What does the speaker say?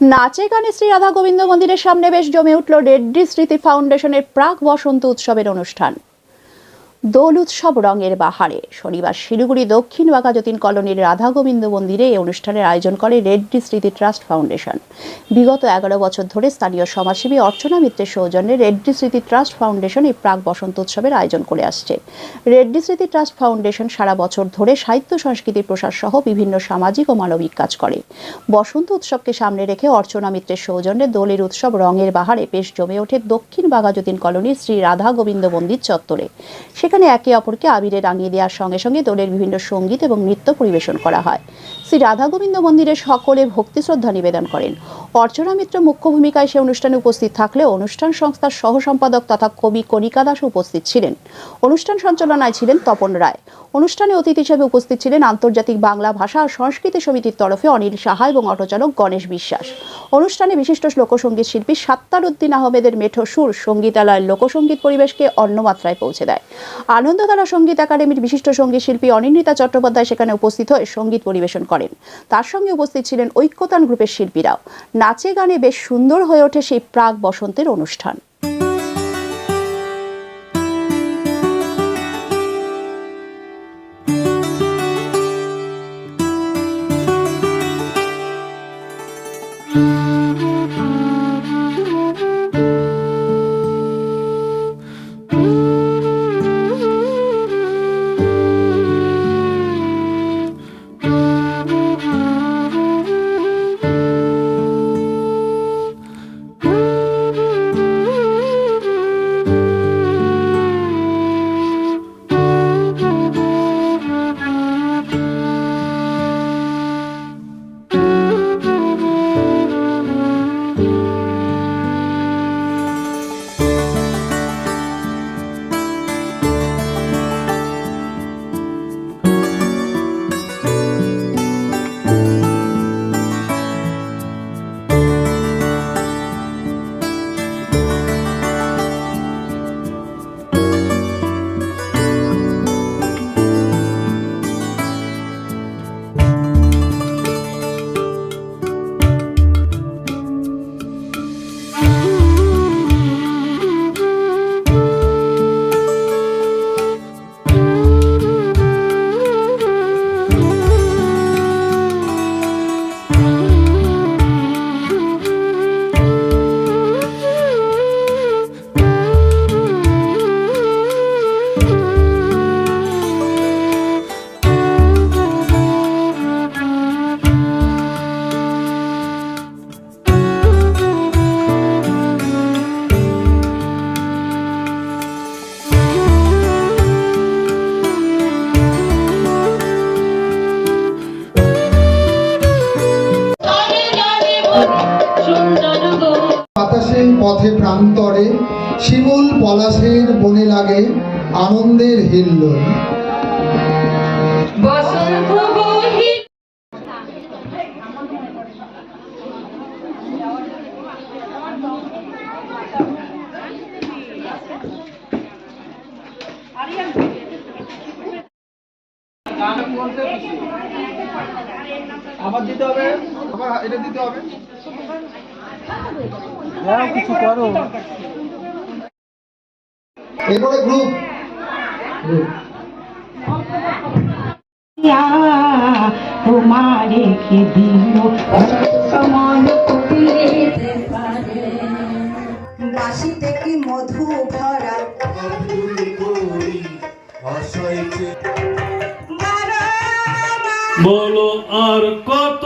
নাচে গানে শ্রী রাধা গোবিন্দ মন্দিরের সামনে বেশ জমে উঠল রেড্ডি স্মৃতি ফাউন্ডেশনের প্রাক বসন্ত উৎসবের অনুষ্ঠান। দোল উৎসব রঙের বাহারে। শনিবার শিলিগুড়ি দক্ষিণ বাঘাযতীন কলোনির রাধা গোবিন্দ মন্দিরে এই অনুষ্ঠানের আয়োজন করে রেড্ডি স্মৃতি ট্রাস্ট ফাউন্ডেশন। বিগত এগারো বছর ধরে স্থানীয় সমাজসেবী অর্চনা মিত্রের সৌজন্যে রেড্ডি স্মৃতি ট্রাস্ট ফাউন্ডেশন এই প্রাক বসন্ত উৎসবের আয়োজন করে আসছে। রেড্ডি স্মৃতি ট্রাস্ট ফাউন্ডেশন সারা বছর ধরে সাহিত্য সংস্কৃতির প্রসার সহ বিভিন্ন সামাজিক ও মানবিক কাজ করে। বসন্ত উৎসবকে সামনে রেখে অর্চনা মিত্রের সৌজন্যে দোলের উৎসব রঙের বাহারে বেশ জমে ওঠে দক্ষিণ বাঘাযতীন কলোনির শ্রী রাধা গোবিন্দ মন্দির চত্বরে। সেখানে একে অপরকে আবিরে রাঙিয়ে দেওয়ার সঙ্গে সঙ্গে দোলের বিভিন্ন সংগীত এবং নৃত্য পরিবেশন করা হয়। শ্রী রাধা গোবিন্দ মন্দিরে সকলে ভক্তি শ্রদ্ধা নিবেদন করেন। অর্চনা মিত্র মুখ্য ভূমিকায় সে অনুষ্ঠানে উপস্থিত থাকলেও অনুষ্ঠান সংস্থার সহ সম্পাদক তথা কবি কণিকা দাস উপস্থিত ছিলেন। অনুষ্ঠান সঞ্চালনায় ছিলেন তপন রায়। অনুষ্ঠানে অতিথি হিসেবে উপস্থিত ছিলেন আন্তর্জাতিক বাংলা ভাষা ও সংস্কৃতি সমিতির তরফে অনিল সাহা এবং অটোচালক গণেশ বিশ্বাস। অনুষ্ঠানে বিশিষ্ট লোকসঙ্গীত শিল্পী সাত্তার উদ্দিন আহমেদের মেঠো সুর সঙ্গীতালয়ের লোকসঙ্গীত পরিবেশকে অন্য মাত্রায় পৌঁছে দেয়। আনন্দধারা সংগীত একাডেমির বিশিষ্ট সংগীত শিল্পী অনিন্দিতা চট্টোপাধ্যায় সেখানে উপস্থিত হয়ে সংগীত পরিবেশন করেন। তার সঙ্গে উপস্থিত ছিলেন ঐক্যতান গ্রুপের শিল্পীরাও। নাচে গানে বেশ সুন্দর হয়ে ওঠে সেই প্রাক বসন্তের অনুষ্ঠান। বাতাসে পথে প্রান্তরে শিমুল পলাশের বনে লাগে আনন্দের হিল্লোল। বহি আবার দিতে হবে। আবার এটা দিতে হবে। কিছু করো। এরপরে গ্রুপ তোমারে কে দিল? বাসিতে কি মধু ভরা? বলো আর কত